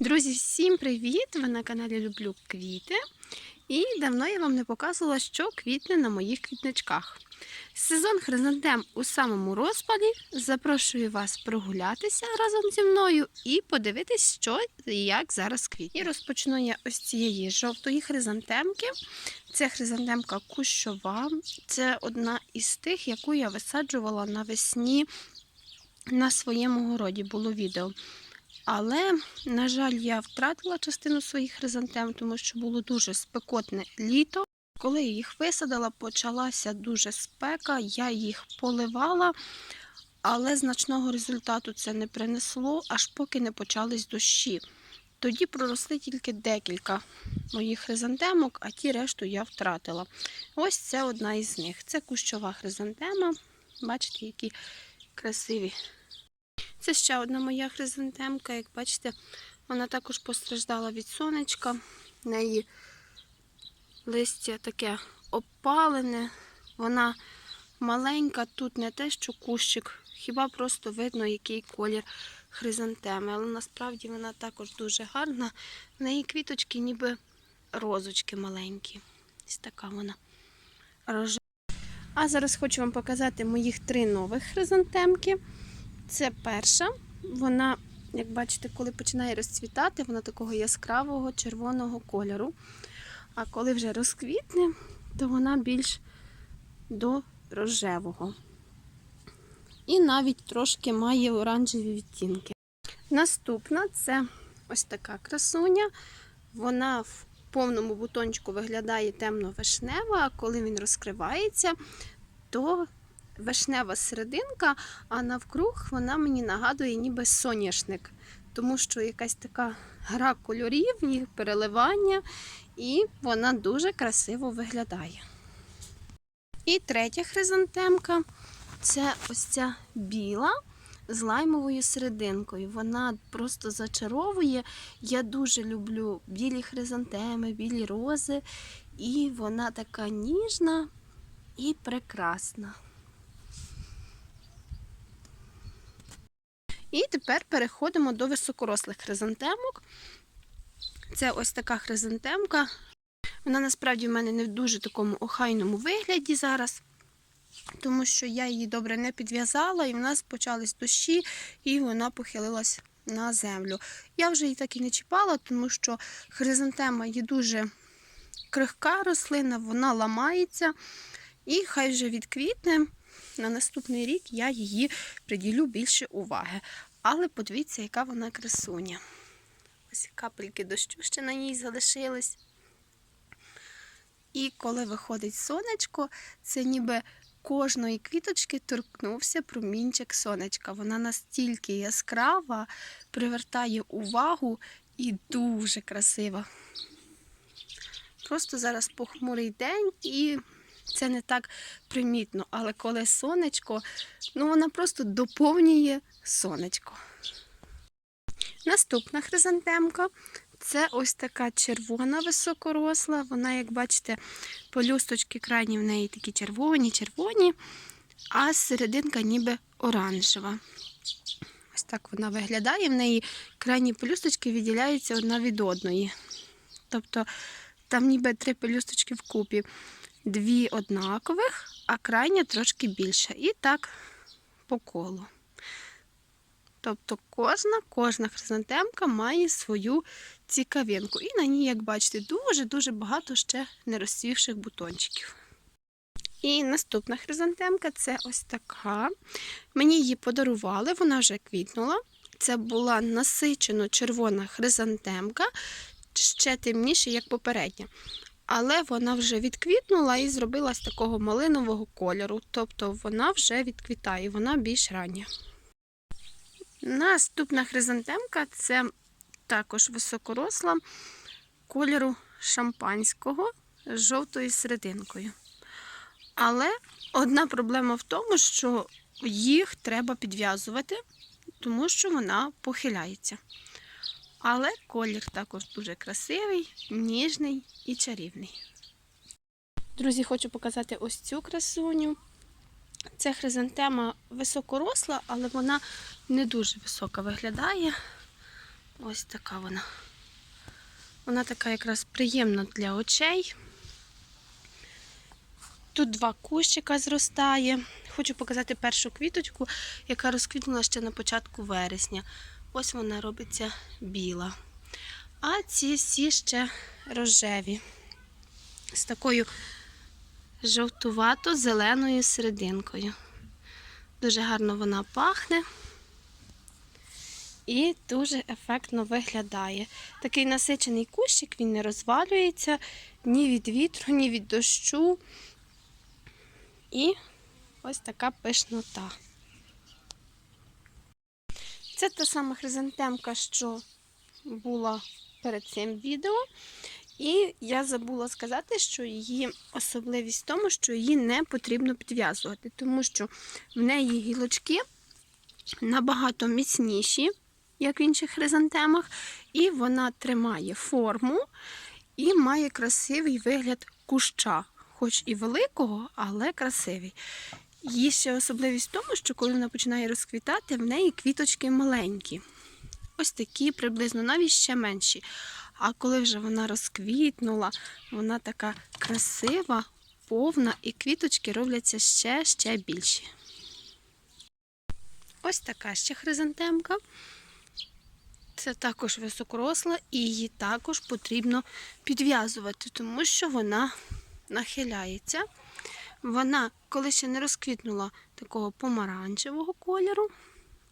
Друзі, всім привіт! Ви на каналі Люблю Квіти. І давно я вам не показувала, що квітне на моїх квітничках. Сезон хризантем у самому розпалі. Запрошую вас прогулятися разом зі мною і подивитись, що і як зараз квітне. І розпочну я ось цієї жовтої хризантемки. Це хризантемка кущова. Це одна із тих, яку я висаджувала навесні на своєму городі. Було відео. Але, на жаль, я втратила частину своїх хризантем, тому що було дуже спекотне літо. Коли я їх висадила, почалася дуже спека, я їх поливала, але значного результату це не принесло, аж поки не почались дощі. Тоді проросли тільки декілька моїх хризантемок, а ті решту я втратила. Ось це одна із них. Це кущова хризантема. Бачите, які красиві це ще одна моя хризантемка. Як бачите, вона також постраждала від сонечка. В неї листя таке опалене, вона маленька, тут не те, що кущик, хіба просто видно, який колір хризантеми. Але насправді вона також дуже гарна. В неї квіточки, ніби розочки маленькі. Ось така вона рожева. А зараз хочу вам показати моїх три нових хризантемки. Це перша. Вона, як бачите, коли починає розцвітати, вона такого яскравого червоного кольору. А коли вже розквітне, то вона більш до рожевого. І навіть трошки має оранжеві відтінки. Наступна це ось така красуня. Вона в повному бутончику виглядає темно-вишнева, а коли він розкривається, то вишнева серединка, а навкруг вона мені нагадує ніби соняшник, тому що якась така гра кольорів, їх переливання, і вона дуже красиво виглядає. І третя хризантемка це ось ця біла з лаймовою серединкою. Вона просто зачаровує. Я дуже люблю білі хризантеми, білі рози, і вона така ніжна і прекрасна. І тепер переходимо до високорослих хризантемок. Це ось така хризантемка. Вона насправді в мене не в дуже такому охайному вигляді зараз, тому що я її добре не підв'язала, і в нас почались дощі, і вона похилилась на землю. Я вже її так і не чіпала, тому що хризантема є дуже крихка рослина, вона ламається, і хай вже відквітне на наступний рік я її приділю більше уваги. Але подивіться, яка вона красуня. Ось капельки дощу ще на ній залишились. І коли виходить сонечко, це ніби кожної квіточки торкнувся промінчик сонечка. Вона настільки яскрава, привертає увагу і дуже красива. Просто зараз похмурий день і це не так примітно, але коли сонечко, ну вона просто доповнює сонечко. Наступна хризантемка це ось така червона високоросла. Вона, як бачите, полюсточки крайні в неї такі червоні, червоні, а серединка ніби оранжева. Ось так вона виглядає. В неї крайні пелюсточки відділяються одна від одної. Тобто там ніби три пелюсточки вкупі дві однакових, а крайня трошки більша. І так по колу. Тобто кожна кожна хризантемка має свою цікавинку. І на ній, як бачите, дуже-дуже багато ще нерозцвівших бутончиків. І наступна хризантемка це ось така. Мені її подарували, вона вже квітнула. Це була насичено червона хризантемка, ще темніше, як попередня але вона вже відквітнула і зробилась такого малинового кольору. Тобто вона вже відквітає, вона більш рання. Наступна хризантемка це також високоросла кольору шампанського з жовтою серединкою. Але одна проблема в тому, що їх треба підв'язувати, тому що вона похиляється. Але колір також дуже красивий, ніжний і чарівний. Друзі, хочу показати ось цю красуню. Це хризантема високоросла, але вона не дуже висока виглядає. Ось така вона. Вона така якраз приємна для очей. Тут два кущика зростає. Хочу показати першу квіточку, яка розквітнула ще на початку вересня. Ось вона робиться біла. А ці всі ще рожеві. З такою жовтувато-зеленою серединкою. Дуже гарно вона пахне і дуже ефектно виглядає. Такий насичений кущик, він не розвалюється ні від вітру, ні від дощу. І ось така пишнота. Це та сама хризантемка, що була перед цим відео. І я забула сказати, що її особливість в тому, що її не потрібно підв'язувати, тому що в неї гілочки набагато міцніші, як в інших хризантемах, і вона тримає форму і має красивий вигляд куща, хоч і великого, але красивий. Її ще особливість в тому, що коли вона починає розквітати, в неї квіточки маленькі. Ось такі, приблизно навіть ще менші. А коли вже вона розквітнула, вона така красива, повна, і квіточки робляться ще ще більші. Ось така ще хризантемка. Це також високоросла, і її також потрібно підв'язувати, тому що вона нахиляється. Вона, коли ще не розквітнула такого помаранчевого кольору,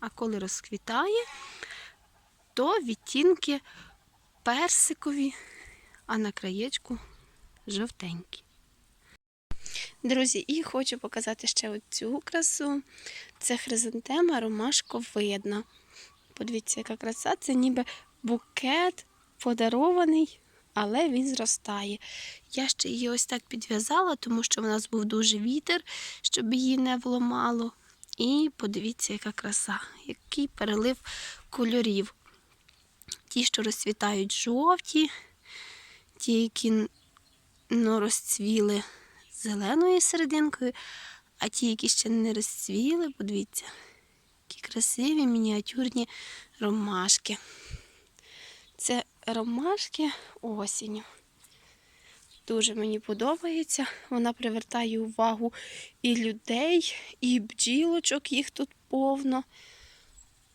а коли розквітає, то відтінки персикові, а на краєчку жовтенькі. Друзі, і хочу показати ще оцю красу. Це хризантема ромашковидна. Подивіться, яка краса, це ніби букет подарований, але він зростає. Я ще її ось так підв'язала, тому що в нас був дуже вітер, щоб її не вламало. І подивіться, яка краса, який перелив кольорів. Ті, що розцвітають жовті, ті, які ну, розцвіли зеленою серединкою, а ті, які ще не розцвіли, подивіться, які красиві мініатюрні ромашки. Це ромашки осінню. Дуже мені подобається. Вона привертає увагу і людей, і бджілочок, їх тут повно.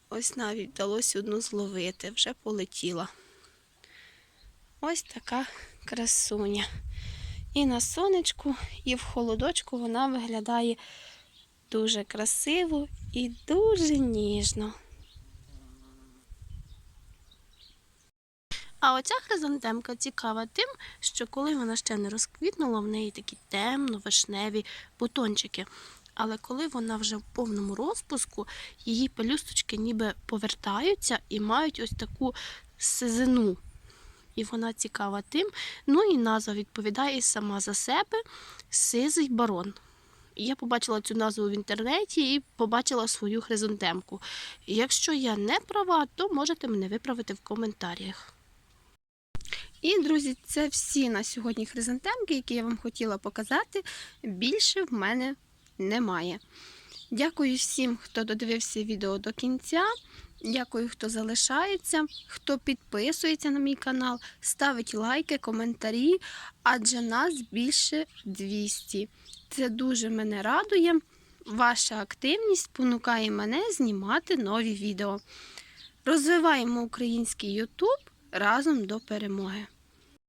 Ось навіть вдалося одну зловити, вже полетіла. Ось така красуня. І на сонечку, і в холодочку вона виглядає дуже красиво і дуже ніжно. А оця хризантемка цікава тим, що коли вона ще не розквітнула, в неї такі темно-вишневі бутончики. Але коли вона вже в повному розпуску, її пелюсточки ніби повертаються і мають ось таку сизину. І вона цікава тим. Ну і назва відповідає сама за себе сизий барон. І Я побачила цю назву в інтернеті і побачила свою хризантемку. Якщо я не права, то можете мене виправити в коментарях. І, друзі, це всі на сьогодні хризантемки, які я вам хотіла показати. Більше в мене немає. Дякую всім, хто додивився відео до кінця. Дякую, хто залишається, хто підписується на мій канал, ставить лайки, коментарі, адже нас більше 200. Це дуже мене радує. Ваша активність спонукає мене знімати нові відео. Розвиваємо український YouTube разом до перемоги.